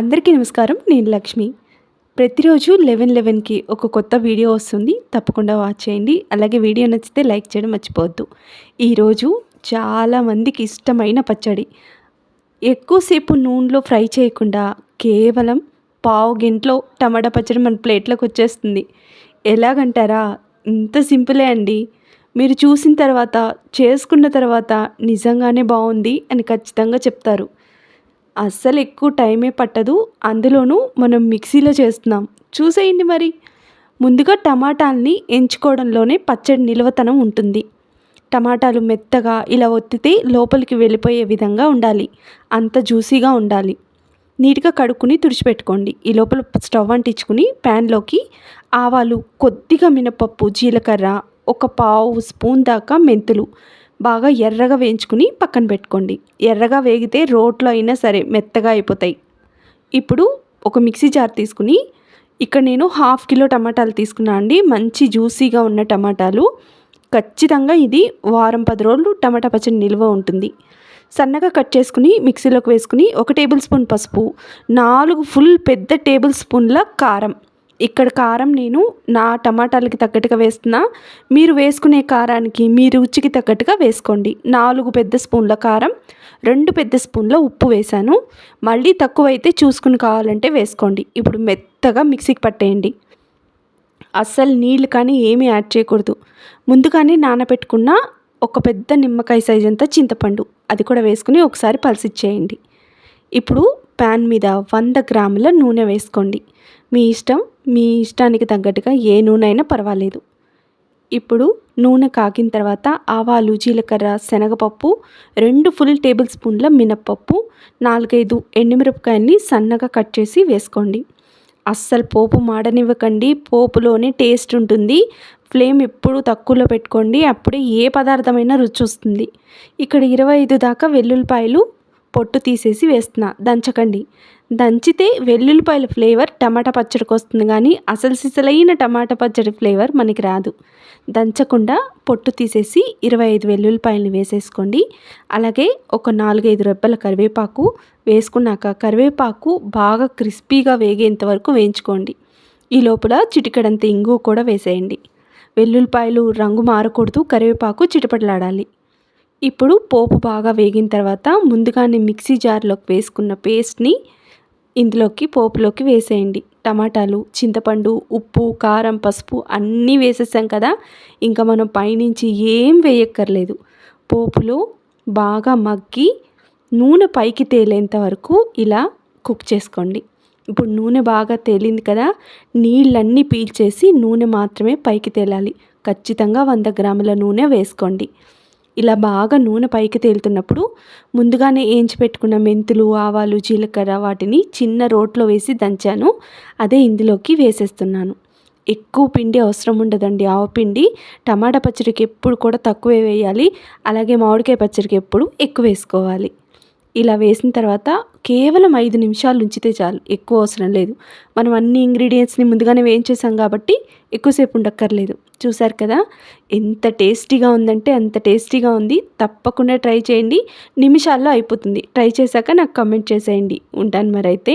అందరికీ నమస్కారం నేను లక్ష్మి. ప్రతిరోజు లెవెన్ లెవెన్కి ఒక కొత్త వీడియో వస్తుంది. తప్పకుండా వాచ్ చేయండి. అలాగే వీడియో నచ్చితే లైక్ చేయడం మర్చిపోవద్దు. ఈరోజు చాలామందికి ఇష్టమైన పచ్చడి. ఎక్కువసేపు నూనెలో ఫ్రై చేయకుండా కేవలం పావు గంటలో టమాటా పచ్చడి మన ప్లేట్లోకి వచ్చేస్తుంది. ఎలాగంటారా? ఇంత సింపులే అండి. మీరు చూసిన తర్వాత చేసుకున్న తర్వాత నిజంగానే బాగుంది అని ఖచ్చితంగా చెప్తారు. అస్సలు ఎక్కువ టైమే పట్టదు. అందులోనూ మనం మిక్సీలో చేస్తున్నాం. చూసేయండి మరి. ముందుగా టమాటాలని ఎంచుకోవడంలోనే పచ్చడి నిల్వతనం ఉంటుంది. టమాటాలు మెత్తగా ఇలా ఒత్తితే లోపలికి వెళ్ళిపోయే విధంగా ఉండాలి. అంత జ్యూసీగా ఉండాలి. నీట్గా కడుక్కుని తుడిచిపెట్టుకోండి. ఈ లోపల స్టవ్ అంటించుకుని ప్యాన్లోకి ఆవాలు కొద్దిగా మినపప్పు జీలకర్ర ఒక పావు స్పూన్ దాకా మెంతులు బాగా ఎర్రగా వేయించుకుని పక్కన పెట్టుకోండి. ఎర్రగా వేగితే రోట్లో అయినా సరే మెత్తగా అయిపోతాయి. ఇప్పుడు ఒక మిక్సీ జార్ తీసుకుని ఇక్కడ నేను హాఫ్ కిలో టమాటాలు తీసుకున్నా అండి. మంచి జ్యూసీగా ఉన్న టమాటాలు. ఖచ్చితంగా ఇది వారం పది రోజులు టమాటా పచ్చడి నిల్వ ఉంటుంది. సన్నగా కట్ చేసుకుని మిక్సీలోకి వేసుకుని ఒక టేబుల్ స్పూన్ పసుపు నాలుగు ఫుల్ పెద్ద టేబుల్ స్పూన్ల కారం. ఇక్కడ కారం నేను నా టమాటాలకి తగ్గట్టుగా వేస్తున్నా. మీరు వేసుకునే కారానికి మీ రుచికి తగ్గట్టుగా వేసుకోండి. నాలుగు పెద్ద స్పూన్ల కారం రెండు పెద్ద స్పూన్ల ఉప్పు వేశాను. మళ్ళీ తక్కువైతే చూసుకుని కావాలంటే వేసుకోండి. ఇప్పుడు మెత్తగా మిక్సీకి పట్టేయండి. అస్సలు నీళ్ళు కానీ ఏమీ యాడ్ చేయకూడదు. ముందుగానే నానబెట్టుకున్న ఒక పెద్ద నిమ్మకాయ సైజ్ అంతా చింతపండు అది కూడా వేసుకుని ఒకసారి పలిసిచ్చేయండి ఇప్పుడు ప్యాన్ మీద వంద గ్రాముల నూనె వేసుకోండి. మీ ఇష్టం మీ ఇష్టానికి తగ్గట్టుగా ఏ నూనె అయినా పర్వాలేదు. ఇప్పుడు నూనె కాగిన తర్వాత ఆవాలు జీలకర్ర శనగపప్పు రెండు ఫుల్ టేబుల్ స్పూన్ల మినప్పప్పు నాలుగైదు ఎండుమిరపకాయల్ని సన్నగా కట్ చేసి వేసుకోండి. అస్సలు పోపు మాడనివ్వకండి. పోపులోనే టేస్ట్ ఉంటుంది. ఫ్లేమ్ ఎప్పుడు తక్కువలో పెట్టుకోండి. అప్పుడే ఏ పదార్థమైనా రుచి వస్తుంది. ఇక్కడ ఇరవై ఐదు దాకా వెల్లుల్లిపాయలు పొట్టు తీసేసి వేస్తున్నా. దంచకండి. దంచితే వెల్లుల్లిపాయల ఫ్లేవర్ టమాటా పచ్చడికి వస్తుంది కానీ అసలు సిసలైన టమాటా పచ్చడి ఫ్లేవర్ మనకి రాదు. దంచకుండా పొట్టు తీసేసి ఇరవై ఐదు వెల్లుల్లిపాయలని వేసేసుకోండి. అలాగే ఒక నాలుగైదు రెబ్బల కరివేపాకు వేసుకున్నాక కరివేపాకు బాగా క్రిస్పీగా వేగేంత వరకు వేయించుకోండి. ఈ లోపల చిటికడంత ఇంగు కూడా వేసేయండి. వెల్లుల్లిపాయలు రంగు మారకూడదు కరివేపాకు చిటపటలాడాలి. ఇప్పుడు పోపు బాగా వేగిన తర్వాత ముందుగానే మిక్సీ జార్లోకి వేసుకున్న పేస్ట్ని ఇందులోకి పోపులోకి వేసేయండి. టమాటాలు చింతపండు ఉప్పు కారం పసుపు అన్నీ వేసేసాం కదా ఇంకా మనం పైనుంచి ఏం వేయక్కర్లేదు. పోపులో బాగా మగ్గి నూనె పైకి తేలేంత వరకు ఇలా కుక్ చేసుకోండి. ఇప్పుడు నూనె బాగా తేలింది కదా నీళ్ళన్నీ పీల్చేసి నూనె మాత్రమే పైకి తేలాలి. ఖచ్చితంగా వంద గ్రాముల నూనె వేసుకోండి. ఇలా బాగా నూనె పైకి తేలుతున్నప్పుడు ముందుగానే ఏంచి పెట్టుకున్న మెంతులు ఆవాలు జీలకర్ర వాటిని చిన్న రోట్లో వేసి దంచాను. అదే ఇందులోకి వేసేస్తున్నాను. ఎక్కువ పిండి అవసరం ఉండదండి. ఆవు పిండి టమాటా పచ్చడికి ఎప్పుడు కూడా తక్కువే వేయాలి. అలాగే మామిడికాయ పచ్చడికి ఎప్పుడు ఎక్కువ వేసుకోవాలి. ఇలా వేసిన తర్వాత కేవలం ఐదు నిమిషాలు ఉంచితే చాలు. ఎక్కువ అవసరం లేదు. మనం అన్ని ఇంగ్రీడియంట్స్ని ముందుగానే వేయించేసాం కాబట్టి ఎక్కువసేపు ఉండక్కర్లేదు. చూసారు కదా? ఎంత టేస్టీగా ఉందంటే అంత టేస్టీగా ఉంది. తప్పకుండా ట్రై చేయండి. నిమిషాల్లో అయిపోతుంది. ట్రై చేశాక నాకు కమెంట్ చేసేయండి. ఉంటాను మరైతే.